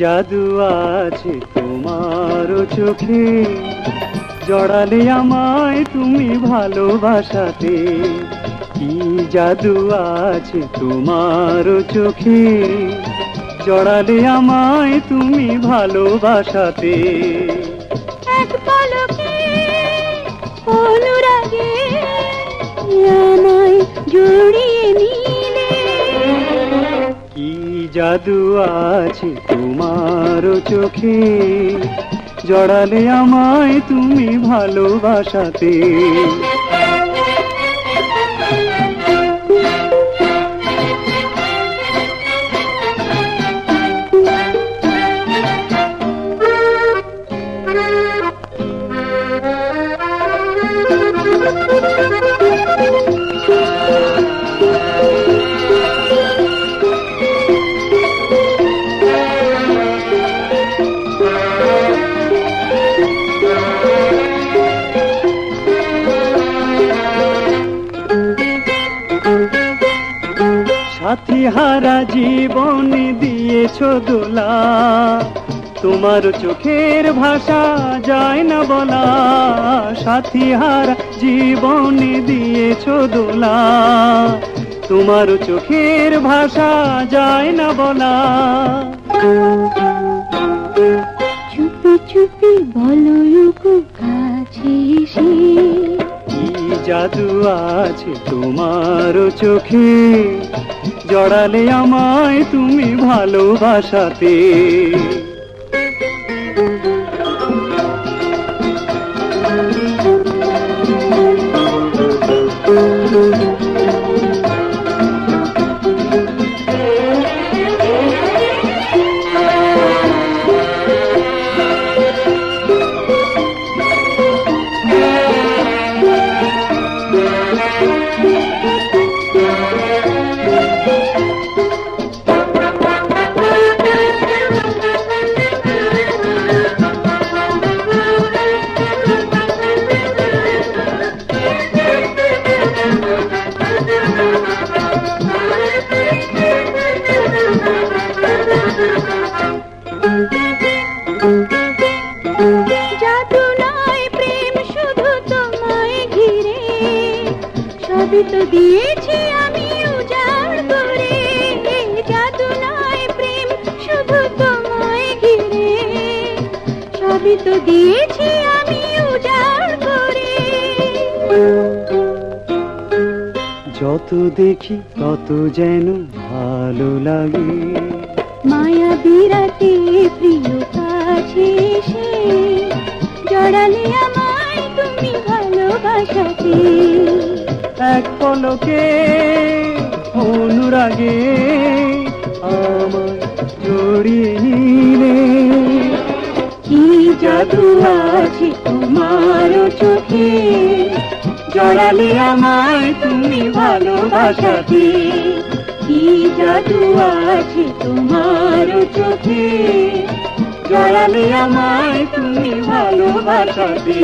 জাদু আছে তোমার চোখে। জড়ালে আমায় তুমি ভালোবাসাতে। কি জাদু আছে তোমার চোখে? জড়ালে আমায় তুমি ভালোবাসাতে। এক পলকে অনুরাগে আমায় জড়িয়ে নিলে। কি জাদু আছে তোমার চোখে। জড়ালে আমায় তুমি ভালোবাসাতে। সাথী হারা জীবন দিয়েছ দোলা। তোমার চোখের ভাষা যায় না বলা। সাথী হারা জীবন দিয়েছ দোলা। তোমার চোখের ভাষা যায় না বলা। আছে তোমার চোখে। জড়ালে আমায় তুমি ভালোবাসাতে। জাদু সবই তো দিয়েছি আমি উজাড় করে। জাদু নয় প্রেম শুধু তোমায় ঘিরে। সবই তো দিয়েছি আমি উজাড় করে। যত দেখি তত যেন ভালো লাগে। মায়া বিরাতে প্রিয় এক পলকে অনুরাগে আমায় জড়িয়ে নিলে। কি জাদু আছে তোমার চোখে? জড়ালে আমায় তুমি ভালোবাসাতে। কি জাদু আছে তোমার চোখে? জড়ালে আমায় তুমি ভালোবাসাতে।